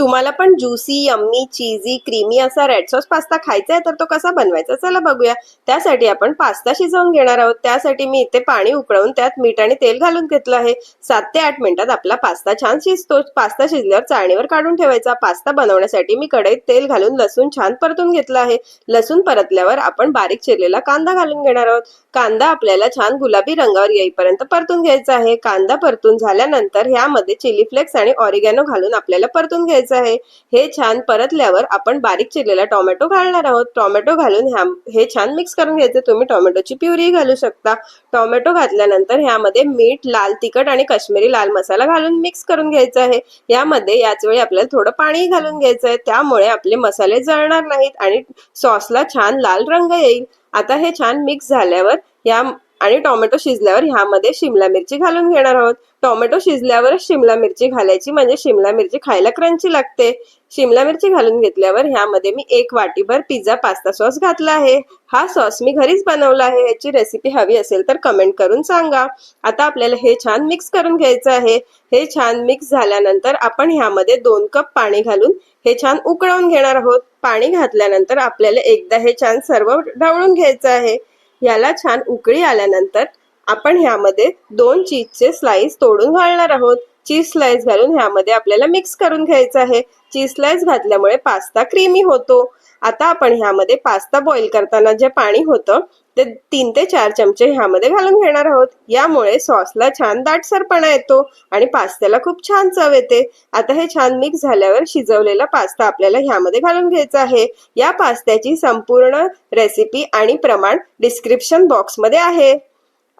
तुम्हाला पण juicy yummy cheesy creamy असा रेड सॉस पास्ता खायचा आहे तर तो कसा बनवायचा? चला बघूया. त्यासाठी आपण पास्ता शिजवून घेणार आहोत. त्यासाठी मी इथे पाणी उकळवून त्यात मीठ आणि तेल घालून घेतलं आहे. सात ते आठ मिनिटात आपला पास्ता छान शिजतो. पास्ता शिजल्यावर चाळणीवर काढून ठेवायचा. पास्ता बनवण्यासाठी मी कढईत तेल घालून लसूण छान परतून घेतलं आहे. लसूण परतल्यावर आपण बारीक चिरलेला कांदा घालून घेणार आहोत. कांदा आपल्याला छान गुलाबी रंगावर येईपर्यंत परतून घ्यायचा आहे. कांदा परतून झाल्यानंतर ह्यामध्ये चिली फ्लेक्स आणि ऑरिगॅनो घालून आपल्याला परतून घ्यायचं आहे. हे छान परतल्यावर आपण बारीक चिरलेला टोमॅटो घालणार आहोत. टोमॅटो घालून ह्या हे छान मिक्स करून घ्यायचं. तुम्ही टोमॅटोची प्युरी घालू शकता. टोमॅटो घातल्यानंतर ह्यामध्ये मीठ लाल तिखट आणि काश्मीरी लाल मसाला घालून मिक्स करून घ्यायचा आहे. यामध्ये याच वेळी आपल्याला थोडं पाणी घालून घ्यायचं आहे. त्यामुळे आपले मसाले जळणार नाहीत आणि सॉसला छान लाल रंग येईल. आता हे छान मिक्स झाल्यावर या आणि टोमॅटो शिजल्यावर ह्यामध्ये शिमला मिरची घालून घेणार आहोत. टोमॅटो शिजल्यावरच शिमला मिरची घालायची म्हणजे शिमला मिरची खायला क्रंची लागते. शिमला मिरची घालून घेतल्यावर ह्यामध्ये मी एक वाटीभर पिझ्झा पास्ता सॉस घातला आहे. हा सॉस मी घरीच बनवला आहे. याची रेसिपी हवी असेल तर कमेंट करून सांगा. आता आपल्याला हे छान मिक्स करून घ्यायचं आहे. हे छान मिक्स झाल्यानंतर आपण ह्यामध्ये दोन कप पाणी घालून हे छान उकळवून घेणार आहोत. पाणी घातल्यानंतर आपल्याला एकदा हे छान सर्व ढवळून घ्यायचं आहे. याला छान उकळी आल्यानंतर आपण ह्यामध्ये दोन चीजचे स्लाइस तोडून घालणार आहोत. चीज स्लाइस घालून ह्यामध्ये आपल्याला मिक्स करून घ्यायचं आहे. चीज स्लाइस घातल्यामुळे पास्ता क्रीमी होतो. आता आपण ह्यामध्ये पास्ता बॉईल करताना जे पाणी होतं ते तीन ते चार चमचे ह्यामध्ये घालून घेणार आहोत. यामुळे सॉसला छान दाटसरपणा येतो आणि पास्त्याला खूप छान चव येते. आता हे छान मिक्स झाल्यावर शिजवलेला पास्ता आपल्याला ह्यामध्ये घालून घ्यायचा आहे. या पास्त्याची संपूर्ण रेसिपी आणि प्रमाण डिस्क्रिप्शन बॉक्समध्ये आहे.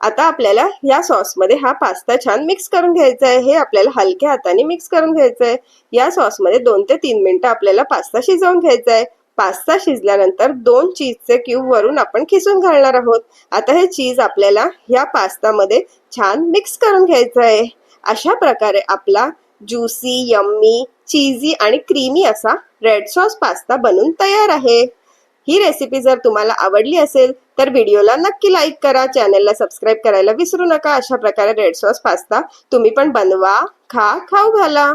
आता आपल्याला या सॉसमध्ये हा पास्ता छान मिक्स करून घ्यायचा आहे. हे आपल्याला हलक्या हाताने मिक्स करून घ्यायचं आहे. या सॉसमध्ये दोन ते तीन मिनटं आपल्याला पास्ता शिजवून घ्यायचा आहे. पास्ता शिजल्यानंतर दोन चीजचे क्यूब वरून आपण खिसून घालणार आहोत. आता हे चीज आपल्याला या पास्तामध्ये छान मिक्स करून घ्यायचं आहे. अशा प्रकारे आपला ज्युसी यम्मी चीजी आणि क्रीमी असा रेड सॉस पास्ता बनून तयार आहे. ही रेसिपी जर तुम्हाला आवडली असेल तर व्हिडिओला नक्की लाईक करा. चॅनलला सबस्क्राईब करायला विसरू नका. अशा प्रकारे रेड सॉस पास्ता तुम्ही पण बनवा खा खाऊ घाला.